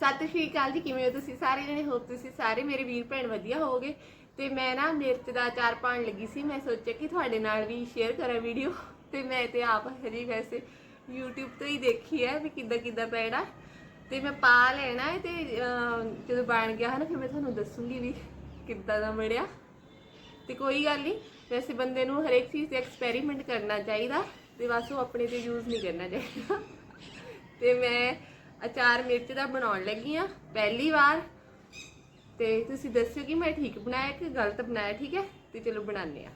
ਸਤਿ ਸ਼੍ਰੀ ਅਕਾਲ ਜੀ, ਕਿਵੇਂ ਹੋ ਤੁਸੀਂ ਸਾਰੇ ਜਣੇ? ਹੋ ਤੁਸੀਂ ਸਾਰੇ ਮੇਰੇ ਵੀਰ ਭੈਣ ਵਧੀਆ ਹੋਵੋਗੇ। ਤੇ ਮੈਂ ਨਾ ਮਿਰਚ ਦਾ ਅਚਾਰ ਪਾਣ ਲੱਗੀ ਸੀ। ਮੈਂ ਸੋਚਿਆ ਕਿ ਤੁਹਾਡੇ ਨਾਲ ਵੀ ਸ਼ੇਅਰ ਕਰਾਂ ਵੀਡੀਓ ਤੇ ਮੈਂ ਤੇ ਆਪ ਹਜੇ ਵੈਸੇ YouTube ਤੋਂ ਹੀ ਦੇਖੀ ਹੈ ਵੀ ਕਿੱਦਾਂ ਕਿੱਦਾਂ ਪੈਣਾ। ਤੇ ਮੈਂ ਪਾ ਲੈਣਾ ਹੈ ਤੇ ਜਦੋਂ ਬਣ ਗਿਆ ਹੈ ਨਾ ਫਿਰ ਮੈਂ ਤੁਹਾਨੂੰ ਦੱਸੂਗੀ ਵੀ ਕਿੱਦਾਂ ਦਾ ਬਣਿਆ। ਤੇ ਕੋਈ ਗੱਲ ਨਹੀਂ, ਵੈਸੇ ਬੰਦੇ ਨੂੰ ਹਰੇਕ ਚੀਜ਼ ਤੇ ਐਕਸਪੈਰੀਮੈਂਟ ਕਰਨਾ ਚਾਹੀਦਾ। ਤੇ ਬਸ ਉਹ ਆਪਣੇ ਤੇ ਯੂਜ਼ ਨਹੀਂ ਕਰਨਾ ਚਾਹੀਦਾ। ਤੇ ਮੈਂ ਅਚਾਰ ਮਿਰਚ ਦਾ ਬਣਾਉਣ ਲੱਗੀ ਆ ਪਹਿਲੀ ਵਾਰ। ਤੇ ਤੁਸੀਂ ਦੱਸਿਓ ਕਿ ਮੈਂ ਠੀਕ ਬਣਾਇਆ ਕਿ ਗਲਤ ਬਣਾਇਆ, ਠੀਕ ਹੈ? ਤੇ ਚਲੋ ਬਣਾਉਂਦੇ ਆ।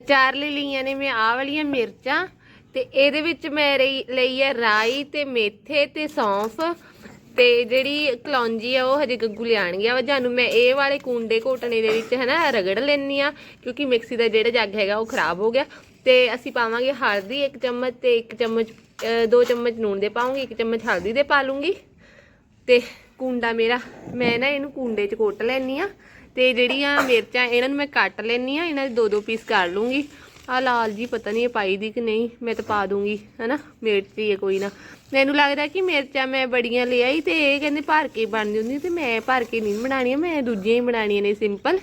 ਚਾਰ ਲਈ ਲਈਆਂ ਨੇ ਮੈਂ ਆਹ ਵਾਲੀਆਂ ਮਿਰਚਾਂ। ਤੇ ਇਹਦੇ ਵਿੱਚ ਮੈਂ ਰਹੀ- ਲਈ ਹੈ ਰਾਈ ਤੇ ਮੇਥੇ ਤੇ ਸੌਂਫ ਤੇ ਜਿਹੜੀ ਕਲੌਂਜੀ ਆ, ਉਹ ਹਜੇ ਗੱਗੂ ਲਿਆਣ ਗਿਆ ਵਾ ਜਾਨੂੰ ਮੈਂ ਇਹ ਵਾਲੇ ਕੁੰਡੇ ਘੋਟਣੇ ਦੇ ਵਿੱਚ ਹਨਾ ਰਗੜ ਲੈਣੀ ਆ ਕਿਉਂਕਿ ਮਿਕਸੀ ਦਾ ਜਿਹੜਾ ਜੱਗ ਹੈਗਾ, ਉਹ ਖਰਾਬ ਹੋ ਗਿਆ। ਤੇ ਅਸੀਂ ਪਾਵਾਂਗੇ ਹਲਦੀ ਇੱਕ ਚਮਚ ਤੇ ਇੱਕ ਚਮਚ ਦੋ ਚਮਚ ਨੂਣ ਦੇ ਪਾਉਂਗੀ, ਇੱਕ ਚਮਚ ਹਲਦੀ ਦੇ ਪਾ ਲੂੰਗੀ। ਤੇ ਕੁੰਡਾ ਮੇਰਾ, ਮੈਂ ਨਾ ਇਹਨੂੰ ਕੁੰਡੇ 'ਚ ਕੁੱਟ ਲੈਣੀ ਆ ਤੇ ਜਿਹੜੀਆਂ ਮਿਰਚਾਂ, ਇਹਨਾਂ ਨੂੰ ਮੈਂ ਕੱਟ ਲੈਣੀ ਆ ਇਹਨਾਂ ਦੇ ਦੋ ਦੋ ਪੀਸ ਕਰ ਲੂੰਗੀ। ਆ ਲਾਲ ਜੀ ਪਤਾ ਨਹੀਂ ਇਹ ਪਾਈ ਦੀ ਕਿ ਨਹੀਂ, ਮੈਂ ਤਾਂ ਪਾ ਦੂੰਗੀ, ਹਨਾ? ਮਿਰਚ ਹੀ ਹੈ ਕੋਈ ਨਾ। ਮੈਨੂੰ ਲੱਗਦਾ ਕਿ ਮਿਰਚਾਂ ਮੈਂ ਬੜੀਆਂ ਲੈ ਆਈ ਤੇ ਇਹ ਕਹਿੰਦੇ ਭਰ ਕੇ ਬਣਦੀ ਹੁੰਦੀ ਤੇ ਮੈਂ ਭਰ ਕੇ ਨਹੀਂ ਬਣਾਉਣੀਆਂ, ਮੈਂ ਦੂਜੀਆਂ ਹੀ ਬਣਾਉਣੀਆਂ ਨੇ ਸਿੰਪਲ।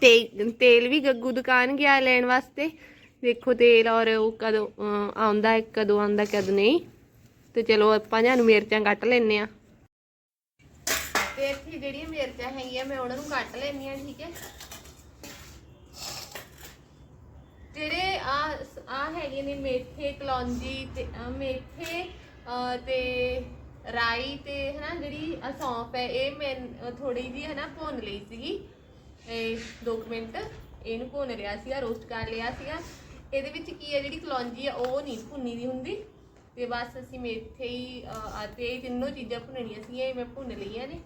ਤੇ ਤੇਲ ਵੀ ਗੱਗੂ ਦੁਕਾਨ ਗਿਆ ਲੈਣ ਵਾਸਤੇ। ਦੇਖੋ ਤੇਲ ਔਰ ਉਹ ਕਦੋਂ ਆਉਂਦਾ ਹੈ, ਕਦੋਂ ਆਉਂਦਾ, ਕਦੋਂ ਨਹੀਂ। ਤੇ ਚਲੋ ਆਪਾਂ ਜਾਨੂੰ ਮਿਰਚਾਂ ਕੱਟ ਲੈਨੇ ਆ ਤੇ ਇੱਥੇ ਜਿਹੜੀਆਂ ਮਿਰਚਾਂ ਹੈਗੀਆਂ, ਮੈਂ ਉਹਨਾਂ ਨੂੰ ਕੱਟ ਲੈਣੀ ਆ ਠੀਕ ਹੈ? ਜਿਹੜੇ ਆ ਆ ਹੈਗੇ ਨੇ ਮੇਥੇ ਕਲੌਂਜੀ ਤੇ ਅਹ, ਮੇਥੇ ਅਹ, ਤੇ ਰਾਈ ਤੇ ਹਨਾ ਜਿਹੜੀ ਆਹ ਸੌਂਫ ਹੈ ਇਹ ਮੈਂ ਥੋੜੀ ਜੀ ਹਨਾ ਭੁੰਨ ਲਈ ਸੀਗੀ। ਇਹ 2 ਮਿੰਟ ਇਹਨੂੰ ਭੁੰਨ ਲਿਆ ਸੀਗਾ ਰੋਸਟ ਕਰ ਲਿਆ ਸੀਗਾ। ਇਹਦੇ ਵਿੱਚ ਕੀ ਹੈ ਜਿਹੜੀ ਕਲੌਂਜੀ ਆ ਉਹ ਨਹੀਂ ਭੁੰਨੀ ਦੀ ਹੁੰਦੀ। ਤੇ ਬਸ ਅਸੀਂ ਮੇਥੇ ਹੀ ਅਹ, ਆ ਤੇ ਇਹ ਤਿੰਨੋਂ ਚੀਜ਼ਾਂ ਭੁੰਨਣੀਆਂ ਸੀਗੀਆਂ ਇਹ ਮੈਂ ਭੁੰਨ ਲਈਆਂ ਨੇ।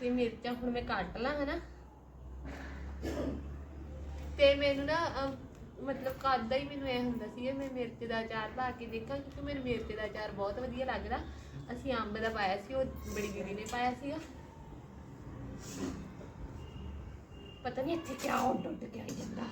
ਤੇ ਮਿਰਚਾਂ ਹੁਣ ਮੈਂ ਕੱਟ ਲਾਂ ਹਨਾ। ਤੇ ਮੈਨੂੰ ਨਾ ਅਮ, ਮਤਲਬ ਕਦ ਹੀ ਮੈਨੂੰ ਇਹ ਹੁੰਦਾ ਸੀ ਮੈਂ ਮਿਰਚ ਦਾ ਅਚਾਰ ਪਾ ਕੇ ਦੇਖਾਂ ਕਿਉਂਕਿ ਮੈਨੂੰ ਮਿਰਚ ਦਾ ਅਚਾਰ ਬਹੁਤ ਵਧੀਆ ਲੱਗਦਾ। ਅਸੀਂ ਅੰਬ ਦਾ ਪਾਇਆ ਸੀ, ਉਹ ਬੜੀ ਦੀਦੀ ਨੇ ਪਾਇਆ ਸੀਗਾ। ਪਤਾ ਨਹੀਂ ਇੱਥੇ ਕਿਆ ਉੱਡ ਉੱਡ ਕੇ ਆਈ ਜਾਂਦਾ।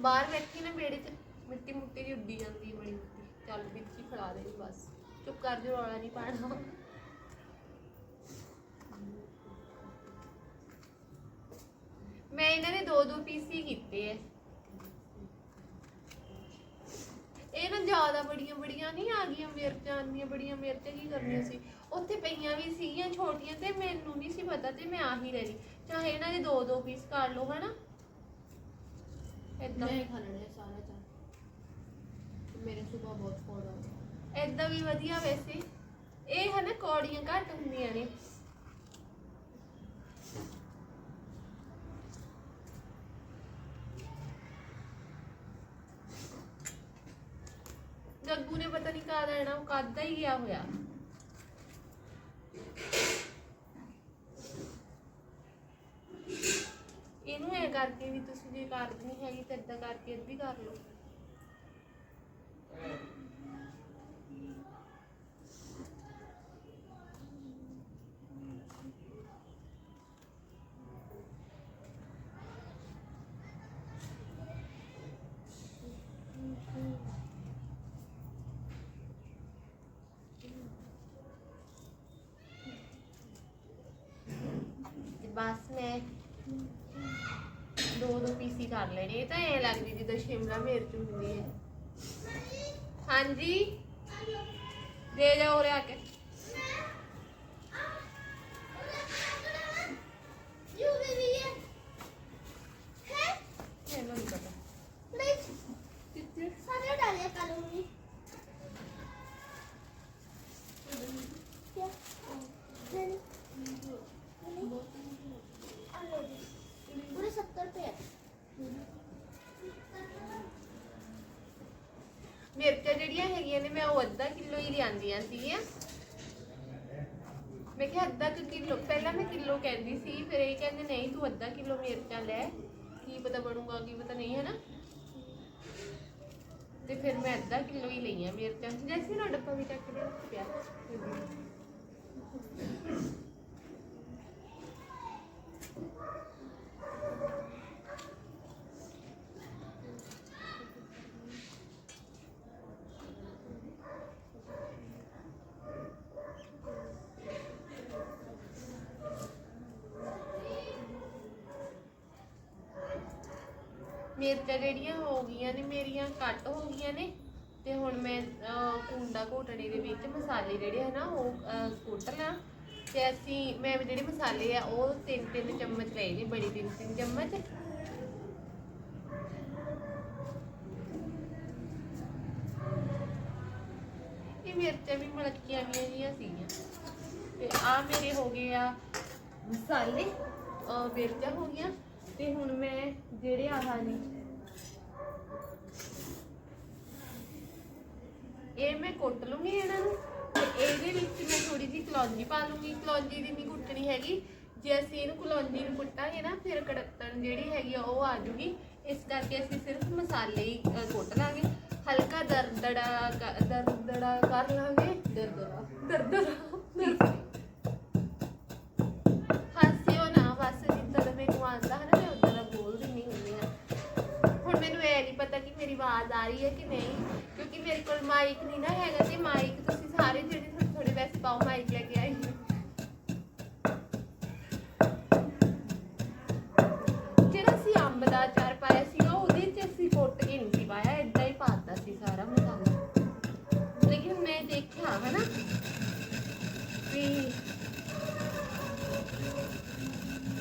ਬਾਹਰ ਬੈਠੀ ਨਾ ਬੇੜੇ 'ਚ, ਮਿੱਟੀ ਮੁੱਟੀ ਦੀ ਉੱਡੀ ਜਾਂਦੀ ਬੜੀ ਮਿੱਟੀ ਚੱਲ ਵਿੱਚ ਹੀ ਫੜਾ ਦੇਣੀ ਬਸ। ਚੁੱਪ ਕਰ ਜੋ ਰੌਲਾ ਨਹੀਂ ਪਾਣਾ। ਮੈਂ ਇਹਨਾਂ ਦੇ ਦੋ ਦੋ ਪੀਸ ਹੀ ਕੀਤੇ ਐ। ਇਹ ਨਾ ਜ਼ਿਆਦਾ ਬੜੀਆਂ ਬੜੀਆਂ ਨਹੀਂ ਆ ਗਈਆਂ, ਮਿਰਚਾਂ ਇੰਨੀਆਂ ਬੜੀਆਂ ਮਿਰਚਾਂ ਕੀ ਕਰਨੀਆਂ ਸੀ। ਉੱਥੇ ਪਈਆਂ ਵੀ ਸੀਗੀਆਂ ਛੋਟੀਆਂ ਤੇ ਮੈਨੂੰ ਨਹੀਂ ਸੀ ਪਤਾ ਤੇ ਮੈਂ ਆਹੀ ਲੈ ਲਈ। ਚਾਹੇ ਇਹਨਾਂ ਦੇ ਦੋ ਦੋ ਪੀਸ ਕਰ ਲਓ, ਹਨਾ? ਏਦਾਂ। ਮੈਂ ਖਾ ਲੈਣਾ ਸਾਰਾ ਚਾਹ। ਮੇਰੇ ਸੁਬਾ ਬਹੁਤ ਕੋੜ ਆ ਏਦਾਂ ਵੀ ਵਧੀਆ ਵੈਸੇ। ਇਹ ਹਨਾ ਕੌੜੀਆਂ ਘੱਟ ਹੁੰਦੀਆਂ ਨੇ। ਗੱਗੂ ਨੇ ਪਤਾ ਨਹੀਂ ਕਦ ਆਣਾ ਉਹ ਕਦ ਹੀ ਗਿਆ ਹੋਇਆ। ਇਹਨੂੰ ਐ ਕਰਕੇ ਵੀ ਤੁਸੀਂ ਜੇ ਕਰਦ ਹੈਗੀ ਤਾਂ ਏਦਾਂ ਕਰਕੇ ਅੱਧੀ ਕਰ ਲਓ। ਬਸ ਮੈਂ ਦੋ ਦੋ ਪੀਸੀ ਕਰ ਲੈਣੇ ਇਹ ਤਾਂ ਐ ਲੱਗਦੀ ਜਿੱਦਾਂ ਸ਼ਿਮਲਾ ਮਿਰਚ ਹੁੰਦੀ ਹੈ। ਹਾਂਜੀ। ਦੇ ਜਾਓ ਉਰੇ ਆ ਕੇ। ਜਿਹੜੀਆਂ ਹੈਗੀਆਂ ਨੇ, ਮੈਂ ਉਹ ਅੱਧਾ ਕਿਲੋ ਹੀ ਲਿਆਂਦੀਆਂ ਸੀਗੀਆਂ। ਮੈਂ ਕਿਹਾ ਅੱਧਾ ਕਿਲੋ, ਪਹਿਲਾਂ ਮੈਂ ਕਿਲੋ ਕਹਿੰਦੀ ਸੀ, ਫਿਰ ਇਹ ਕਹਿੰਦੇ, ਨਹੀਂ, ਤੂੰ ਅੱਧਾ ਕਿਲੋ ਮਿਰਚਾਂ ਲੈ, ਕੀ ਪਤਾ ਬਣੂਗਾ, ਕੀ ਪਤਾ ਨਹੀਂ ਹੈ ਨਾ ਤੇ ਫਿਰ ਮੈਂ ਅੱਧਾ ਕਿਲੋ ਹੀ ਲਈਆਂ ਮਿਰਚਾਂ। ਜੈਸੇ ਨਾ ਡੱਬਾ ਵੀ ਚੱਕ ਦੇ ਪਿਆ ਮਿਰਚਾਂ ਜਿਹੜੀਆਂ ਹੋ ਗਈਆਂ ਨੇ ਮੇਰੀਆਂ ਕੱਟ ਹੋ ਗਈਆਂ ਨੇ ਤੇ ਹੁਣ ਮੈਂ ਕੁੰਡਾ ਘੋਟਣੇ ਦੇ ਵਿੱਚ ਮਸਾਲੇ ਜਿਹੜੇ ਹੈ ਨਾ ਉਹ ਅਹ, ਕੁੱਟ ਲਾਂ ਤੇ ਅਸੀਂ ਮੈਂ ਜਿਹੜੇ ਮਸਾਲੇ ਆ ਉਹ ਤਿੰਨ ਤਿੰਨ ਚਮਚ ਲਏ ਨੇ ਬੜੀ ਤਿੰਨ ਤਿੰਨ ਚਮਚ। ਇਹ ਮਿਰਚਾਂ ਵੀ ਮਲਕੀਆਂ ਵੀਆਂ ਜੀਆਂ ਸੀਗੀਆਂ। ਤੇ ਆ ਮੇਰੇ ਹੋ ਗਏ ਆ ਮਸਾਲੇ ਮਿਰਚਾਂ ਹੋ ਗਈਆਂ। ਤੇ ਹੁਣ ਮੈਂ ਜਿਹੜੇ ਆਹ ਨੇ ਇਹ ਮੈਂ ਕੁੱਟ ਲੂੰਗੀ ਇਹਨਾਂ ਨੂੰ ਤੇ ਇਹਦੇ ਵਿੱਚ ਮੈਂ ਥੋੜੀ ਜਿਹੀ ਕਲੌਂਜੀ ਪਾ ਲੂੰਗੀ। ਕਲੌਂਜੀ ਦੀ ਨਹੀਂ ਕੁੱਟਣੀ ਹੈਗੀ। ਜੇ ਅਸੀਂ ਇਹਨੂੰ ਕਲੌਂਜੀ ਨੂੰ ਕੁੱਟਾਂਗੇ ਨਾ ਫਿਰ ਕੜਤਣ ਜਿਹੜੀ ਹੈਗੀ ਆ ਉਹ ਆ ਜੂਗੀ। ਇਸ ਕਰਕੇ ਅਸੀਂ ਸਿਰਫ ਮਸਾਲੇ ਹੀ ਕੁੱਟ ਲਾਂਗੇ। ਹਲਕਾ ਦਰਦੜਾ ਦਰਦੜਾ ਕਰ ਲਾਂਗੇ। ਦਰਦੜਾ। ਦਰਦੜਾ। ਪਤਾ ਕਿ ਮੇਰੀ ਆਵਾਜ਼ ਆ ਰਹੀ ਹੈ ਕਿ ਨਹੀਂ? ਕਿਉਂਕਿ ਮੇਰੇ ਕੋਲ ਮਾਈਕ ਨਹੀਂ ਨਾ ਹੈਗਾ ਤੇ ਮਾਈਕ ਤੁਸੀਂ ਸਾਰੇ ਜਿਹੜੇ ਥੋੜੇ ਥੋੜੇ ਵੈਸੇ ਪਾਓ ਮਾਈਕ ਲੈ ਕੇ ਆਈ ਜਿਹੜਾ ਅਸੀਂ ਅੰਬ ਦਾ ਅਚਾਰ ਪਾਇਆ ਸੀਗਾ, ਉਹਦੇ ਚ ਅਸੀਂ ਕੁੱਟ ਕੇ ਨਹੀਂ ਸੀ ਪਾਇਆ ਇਦਾਂ ਹੀ ਪਾਤਾ ਸੀ ਸਾਰਾ ਮਸਾਲਾ ਲੇਕਿਨ ਮੈਂ ਦੇਖਿਆ, ਹਨਾ, ਵੀ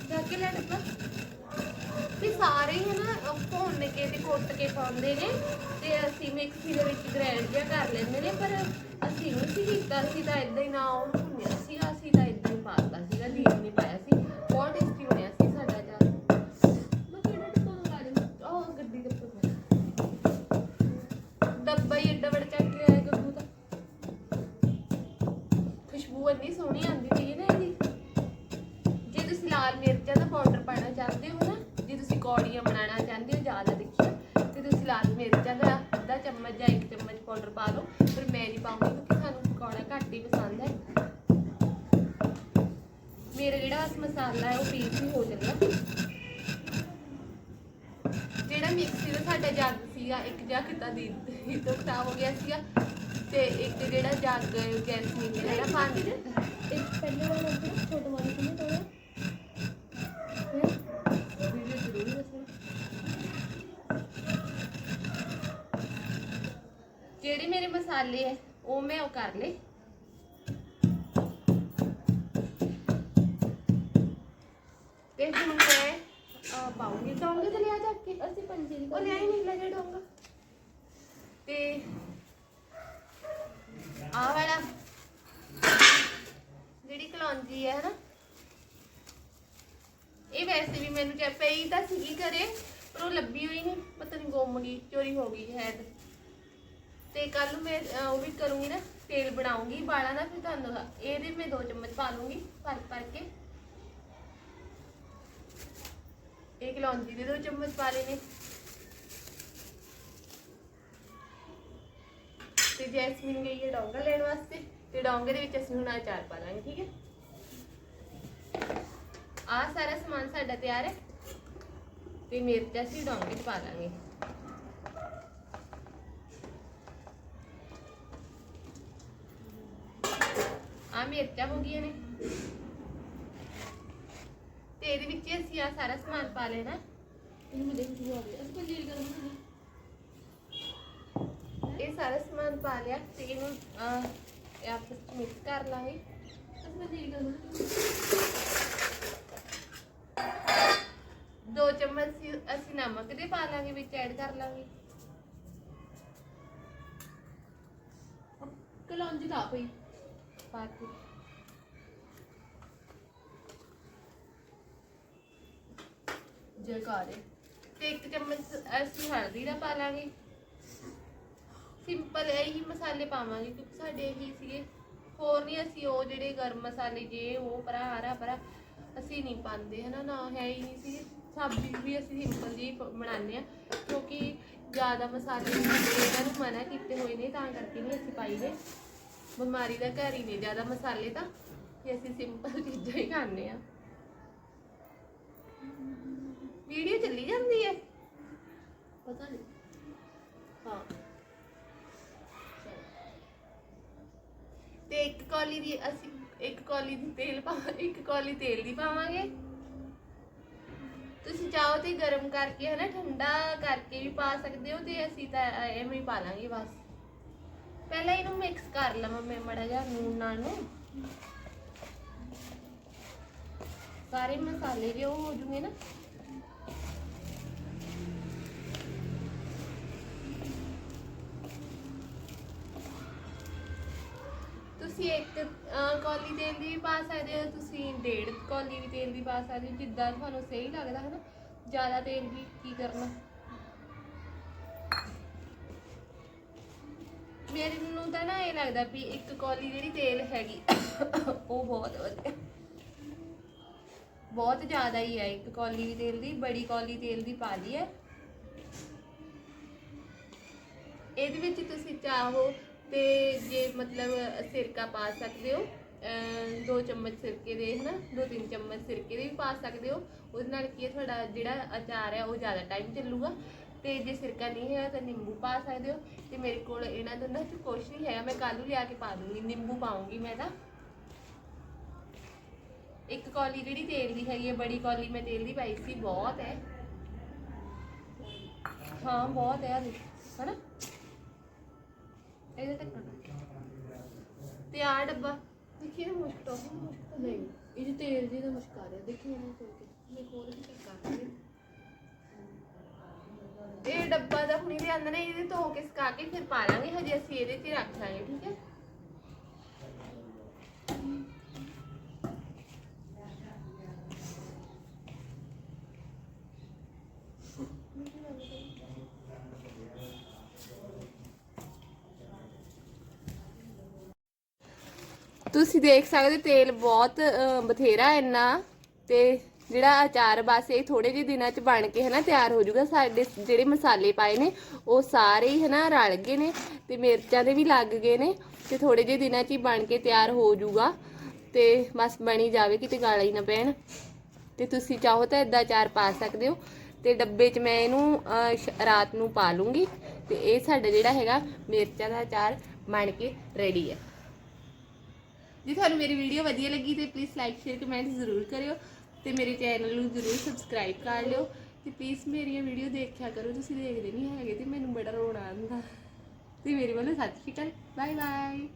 ਜਾ ਕੇ ਲੈ ਡੱਬਾ ਸਾਰੇ ਹੀ ਨਾ ਭੁੰਨ ਕੇ ਤੇ ਕੁੱਟ ਕੇ ਪਾਉਂਦੇ ਨੇ ਤੇ ਅਸੀਂ ਮਿਕਸੀ ਦੇ ਵਿੱਚ ਗ੍ਰਾਈਂਡ ਜਿਹਾ ਕਰ ਲੈਂਦੇ ਨੇ, ਪਰ ਅਸੀਂ ਨਹੀਂ ਸੀ ਕੀਤਾ ਸੀ ਤਾਂ ਇਦਾਂ ਹੀ ਨਾ ਉਹ ਭੁੰਨਿਆ ਸੀਗਾ, ਅਸੀਂ ਤਾਂ ਇਦਾਂ ਹੀ ਪਾਤਾ ਸੀਗਾ, ਲੀਡ ਨਹੀਂ ਪਾਇਆ ਸੀ, ਬਹੁਤ ਟੇਸਟੀ ਬਣਿਆ ਸੀ ਸਾਡਾ ਚਾਰ ਮੈਂ ਕਿਹੜਾ ਡੱਬਾ ਮੰਗਾ ਲਿਆ ਉਹ ਗੱਡੀ ਦੇ ਉੱਪਰ ਡੱਬਾ ਹੀ ਏਡਾ ਵੱਡਾ ਚੱਕ ਕੇ ਆਇਆ ਗੱਗੂ ਤਾਂ ਖੁਸ਼ਬੂ ਇੰਨੀ ਸੋਹਣੀ ਜਿਹੜਾ ਮਿਕਸ ਸੀ ਸਾਡਾ ਜੱਗ ਸੀਗਾ ਇੱਕ ਜੱਗ ਤਾਂ ਦੀਦੀ ਤੋਂ ਖਰਾਬ ਹੋ ਗਿਆ ਸੀਗਾ ਤੇ ਇੱਕ ਜਿਹੜਾ ਜੱਗ ਗੈਸ ਨਿਕਲਿਆ ਜਿਹੜਾ ਪਾਣੀ ਦਾ ਪਹਿਲੇ ਵਾਲਾ ਹੁੰਦਾ ਛੋਟੇ ਵਾਲੇ ਜਿਹੜੇ ਮੇਰੇ ਮਸਾਲੇ ਐ ਉਹ ਮੈਂ ਉਹ ਕਰ ਲਏ। ਤੇ ਹੁਣ ਪਾਉਂਗੀ। ਡੋਂਗੇ ਤੇ ਲਿਆ ਜਾ ਕੇ। ਅਸੀਂ ਪੰਜੇ ਦੀ ਉਹ ਲਿਆ ਹੀ ਨਹੀਂ ਲੱਗੇ ਡੋਂਗਾ। ਤੇ ਆ ਵਾਲਾ ਜਿਹੜੀ ਕਲੌਂਜੀ ਹੈ ਹਨਾ ਇਹ ਵੈਸੇ ਵੀ ਮੈਨੂੰ ਚਾਹ ਪਈ ਤਾਂ ਸੀਗੀ ਘਰੇ ਪਰ ਉਹ ਲੱਭੀ ਹੋਈ ਨਹੀਂ। ਪਤਾ ਨਹੀਂ ਗੁੰਮ ਗਈ ਚੋਰੀ ਹੋ ਗਈ ਹੈ ਤੇ ਕੱਲ ਨੂੰ ਮੈਂ ਉਹ ਵੀ ਕਰੂੰਗੀ ਨਾ ਤੇਲ ਬਣਾਉਂਗੀ ਬਾਲਾਂ ਦਾ ਫਿਰ ਤੁਹਾਨੂੰ ਇਹਦੇ ਮੈਂ ਦੋ ਚਮਚ ਪਾ ਲੂੰਗੀ ਪਰ ਭਰ ਕੇ। ਇਹ ਕਲੌਂਜੀ ਦੇ ਦੋ ਚਮਚ ਪਾ ਲਏ ਨੇ ਤੇ ਜੈਸਮੀਨ ਗਈ ਹੈ ਡੋਂਗਾ ਲੈਣ ਵਾਸਤੇ, ਤੇ ਡੋਂਗੇ ਦੇ ਵਿੱਚ ਅਸੀਂ ਹੁਣ ਅਚਾਰ ਪਾ ਲਾਂਗੇ, ਠੀਕ ਹੈ? ਆ ਸਾਰਾ ਸਮਾਨ ਸਾਡਾ ਤਿਆਰ ਹੈ। ਤੇ ਮਿਰਚ ਅਸੀਂ ਡੋਂਗੇ 'ਚ ਪਾ ਲਾਂਗੇ। ਆ ਮਿਰਚਾਂ ਹੋ ਗਈਆਂ ਨੇ। ਤੇ ਵਿੱਚ ਹੀ ਅਸੀਂ ਆ ਸਾਰਾ ਸਮਾਨ ਪਾ ਲੈਣਾ। ਇਹ ਸਾਰਾ ਸਮਾਨ ਪਾ ਲਿਆ ਤੇ ਇਹਨੂੰ ਇਹ ਆਪਸ ਵਿੱਚ ਮਿਕਸ ਕਰ ਲਾਂਗੇ ਦੋ ਚਮਚ ਅਸੀਂ ਅਸੀਂ ਨਮਕ ਦੇ ਪਾ ਲਾਂਗੇ ਵਿੱਚ ਐਡ ਕਰ ਲਾਂਗੇ। ਕਲੌਂਜੀ ਦਾ ਪਈ। ਪਾ ਕੇ ਜਲਕਾਰੇ ਤੇ ਇੱਕ ਚਮਚ ਅਸੀਂ ਹਲਦੀ ਦਾ ਪਾ ਲਾਂਗੇ। ਸਿੰਪਲ ਇਹੀ ਮਸਾਲੇ ਪਾਵਾਂਗੇ ਕਿਉਂਕਿ ਸਾਡੇ ਇਹੀ ਸੀਗੇ। ਹੋਰ ਨਹੀਂ ਅਸੀਂ ਉਹ ਜਿਹੜੇ ਗਰਮ ਮਸਾਲੇ ਜੇ ਉਹ ਪਰਾ ਹਰਾ ਪਰਾ ਅਸੀਂ ਨਹੀਂ ਪਾਉਂਦੇ ਹਨਾ, ਨਾ ਹੈ ਹੀ ਨਹੀਂ ਸੀ। ਸਬਜ਼ੀ ਵੀ ਅਸੀਂ ਸਿੰਪਲ ਜੀ ਬਣਾਉਂਦੇ ਆ ਕਿਉਂਕਿ ਜ਼ਿਆਦਾ ਮਸਾਲੇ ਇਹਨਾਂ ਨੂੰ ਮਨਾ ਕੀਤੇ ਹੋਏ ਨੇ, ਤਾਂ ਕਰਕੇ ਨਹੀਂ ਅਸੀਂ ਪਾਈ ਦੇ। ਬਿਮਾਰੀ ਦਾ ਘਰ ਹੀ ਨਹੀਂ ਜ਼ਿਆਦਾ ਮਸਾਲੇ ਤਾਂ ਕਿ ਅਸੀਂ ਸਿੰਪਲ ਚੀਜ਼ਾਂ ਹੀ ਖਾਂਦੇ ਆ ਵੀਡੀਓ ਚੱਲੀ ਜਾਂਦੀ ਹੈ ਪਤਾ ਨਹੀਂ ਹਾਂ। ਤੇ ਇੱਕ ਕੌਲੀ ਦੀ ਅਸੀਂ ਇੱਕ ਕੌਲੀ ਦੀ ਤੇਲ ਪਾ ਇੱਕ ਕੌਲੀ ਤੇਲ ਦੀ ਪਾਵਾਂਗੇ। ਤੁਸੀਂ ਚਾਹੋ ਤੇ ਗਰਮ ਕਰਕੇ ਹਨਾ ਠੰਡਾ ਕਰਕੇ ਵੀ ਪਾ ਸਕਦੇ ਹੋ ਤੇ ਅਸੀਂ ਤਾਂ ਐਵੇਂ ਹੀ ਪਾ ਲਾਂਗੇ ਬਸ। ਪਹਿਲਾਂ ਇਹਨੂੰ ਮਿਕਸ ਕਰ ਲਵਾਂ ਮੈਂ ਮੜਾ ਜਿਹਾ ਨੂਨ ਨਾਲ ਨੂੰ। ਸਾਰੇ ਮਸਾਲੇ ਜੇ ਉਹ ਹੋ ਜੂਗੇ ਨਾ। ਤੁਸੀਂ ਇੱਕ ਅਹ, ਕੌਲੀ ਤੇਲ ਦੀ ਵੀ ਪਾ ਸਕਦੇ ਹੋ ਤੁਸੀਂ ਡੇਢ ਕੌਲੀ ਵੀ ਤੇਲ ਦੀ ਪਾ ਸਕਦੇ ਹੋ ਜਿੱਦਾਂ ਤੁਹਾਨੂੰ ਸਹੀ ਲੱਗਦਾ ਹੈ ਨਾ ਜ਼ਿਆਦਾ ਤੇਲ ਵੀ ਕੀ ਕਰਨਾ? ਮੇਰੇ ਨੂੰ ਤਾਂ ਨਾ ਇਹ ਲੱਗਦਾ ਵੀ ਇੱਕ ਕੌਲੀ ਜਿਹੜੀ ਤੇਲ ਹੈਗੀ ਉਹ ਬਹੁਤ ਵਧੀਆ। ਬਹੁਤ ਜ਼ਿਆਦਾ ਹੀ ਹੈ ਇੱਕ ਕੌਲੀ ਵੀ ਤੇਲ ਦੀ ਬੜੀ ਕੌਲੀ ਤੇਲ ਦੀ ਪਾ ਲਈ ਹੈ। ਇਹਦੇ ਵਿੱਚ ਤੁਸੀਂ ਚਾਹੋ ਤੇ ਜੇ ਮਤਲਬ ਸਿਰਕਾ ਪਾ ਸਕਦੇ ਹੋ ਅਹ ਦੋ ਚਮਚ ਸਿਰਕੇ ਦੇ ਹਨਾ ਦੋ ਤਿੰਨ ਚਮਚ ਸਿਰਕੇ ਦੇ ਵੀ ਪਾ ਸਕਦੇ ਹੋ ਉਹਦੇ ਨਾਲ ਕੀ ਹੈ ਤੁਹਾਡਾ ਜਿਹੜਾ ਅਚਾਰ ਹੈ ਉਹ ਜ਼ਿਆਦਾ ਟਾਈਮ ਚੱਲੂਗਾ ਤੇ ਜੇ ਸਿਰਕਾ ਨਹੀਂ ਹੈ ਤਾਂ ਨਿੰਬੂ ਪਾ ਸਕਦੇ ਹੋ ਤੇ ਮੇਰੇ ਕੋਲ ਇਹਨਾਂ ਦੋਨਾਂ ਚ ਕੁਝ ਨਹੀਂ ਹੈਗਾ ਮੈਂ ਕੱਲ੍ਹ ਨੂੰ ਲਿਆ ਕੇ ਪਾ ਦੂੰਗੀ ਨਿੰਬੂ ਪਾਉਂਗੀ ਮੈਂ ਤਾਂ ਇੱਕ ਕੌਲੀ ਜਿਹੜੀ ਤੇਲ ਦੀ ਹੈਗੀ ਹੈ ਬੜੀ ਕੌਲੀ ਮੈਂ ਤੇਲ ਦੀ ਪਾਈ ਸੀ ਬਹੁਤ ਹੈ ਹਾਂ ਬਹੁਤ ਹੈ ਆ ਦੇਖ ਹਨਾ ਇਹਦੇ ਤੱਕ ਤੇ ਆ ਡੱਬਾ। ਦੇਖੀਏ ਮੁਸ਼ਕ ਟੋਫੀ ਮੁਸ਼ਕ ਨਹੀਂ। ਇਹ ਤੇਲ ਜੀ ਦਾ ਮੁਸ਼ਕ ਆ ਰਿਹਾ। ਦੇਖੀ ਇਹਨੂੰ ਖੋਲ ਕੇ। ਮੈਂ ਖੋਲ ਕੇ ਚੈੱਕ ਕਰ ਰਹੀ ਇਹ ਡੱਬਾ ਦਾ ਹੁਣੀ ਲਿਆਂਦਾ ਨੇ ਇਹਦੇ ਧੋ ਕੇ ਸੁਕਾ ਕੇ ਫਿਰ ਪਾ ਲਾਂਗੇ। ਹਜੇ ਅਸੀਂ ਇਹਦੇ 'ਚ ਹੀ ਰੱਖ ਲਾਂਗੇ ਠੀਕ ਹੈ? ਤੁਸੀਂ ਦੇਖ ਸਕਦੇ ਹੋ ਤੇਲ ਬਹੁਤ ਅਹ, ਬਥੇਰਾ ਇੰਨਾ। ਤੇ ਜਿਹੜਾ ਅਚਾਰ ਬਸ ਇਹ ਥੋੜੇ ਜਿਹੇ ਦਿਨਾਂ ਚ ਬਣ ਕੇ ਹਨਾ ਤਿਆਰ ਹੋ ਜਾਊਗਾ। ਸਾਡੇ ਜਿਹੜੇ ਮਸਾਲੇ ਪਾਏ ਨੇ ਉਹ ਸਾਰੇ ਹੀ ਹਨਾ ਰਲ ਗਏ ਨੇ ਤੇ ਮਿਰਚਾਂ ਦੇ ਵੀ ਲੱਗ ਗਏ ਨੇ ਤੇ ਥੋੜੇ ਜਿਹੇ ਦਿਨਾਂ ਚ ਹੀ ਬਣ ਕੇ ਤਿਆਰ ਹੋ ਜਾਊਗਾ। ਤੇ ਬਸ ਬਣੀ ਜਾਵੇ ਕਿਤੇ ਗਾਲਾ ਹੀ ਨਾ ਪੈਣ। ਤੇ ਤੁਸੀਂ ਚਾਹੋ ਤਾਂ ਇਦਾਂ ਅਚਾਰ ਪਾ ਸਕਦੇ ਹੋ। ਤੇ ਡੱਬੇ 'ਚ ਮੈਂ ਇਹਨੂੰ ਅਹ, ਸ਼- ਰਾਤ ਨੂੰ ਪਾ ਲੂੰਗੀ। ਤੇ ਇਹ ਸਾਡਾ ਜਿਹੜਾ ਹੈਗਾ ਮਿਰਚਾਂ ਦਾ ਅਚਾਰ ਬਣ ਕੇ ਰੈਡੀ ਹੈ। ਜੇ ਤੁਹਾਨੂੰ ਮੇਰੀ ਵੀਡੀਓ ਵਧੀਆ ਲੱਗੀ ਤੇ ਪਲੀਜ਼ ਲਾਈਕ ਸ਼ੇਅਰ ਕਮੈਂਟ ਜ਼ਰੂਰ ਕਰਿਓ ਤੇ ਮੇਰੇ ਚੈਨਲ ਨੂੰ ਜ਼ਰੂਰ ਸਬਸਕ੍ਰਾਈਬ ਕਰ ਲਿਓ ਤੇ ਪਲੀਜ਼ ਮੇਰੀਆਂ ਵੀਡੀਓ ਦੇਖਿਆ ਕਰੋ, ਤੁਸੀਂ ਦੇਖਦੇ ਨਹੀਂ ਹੈਗੇ ਤੇ ਮੈਨੂੰ ਬੜਾ ਰੋਣਾ ਆਉਂਦਾ। ਤੇ ਮੇਰੇ ਵੱਲੋਂ ਸਤਿ ਸ਼੍ਰੀ ਅਕਾਲ ਬਾਏ ਬਾਏ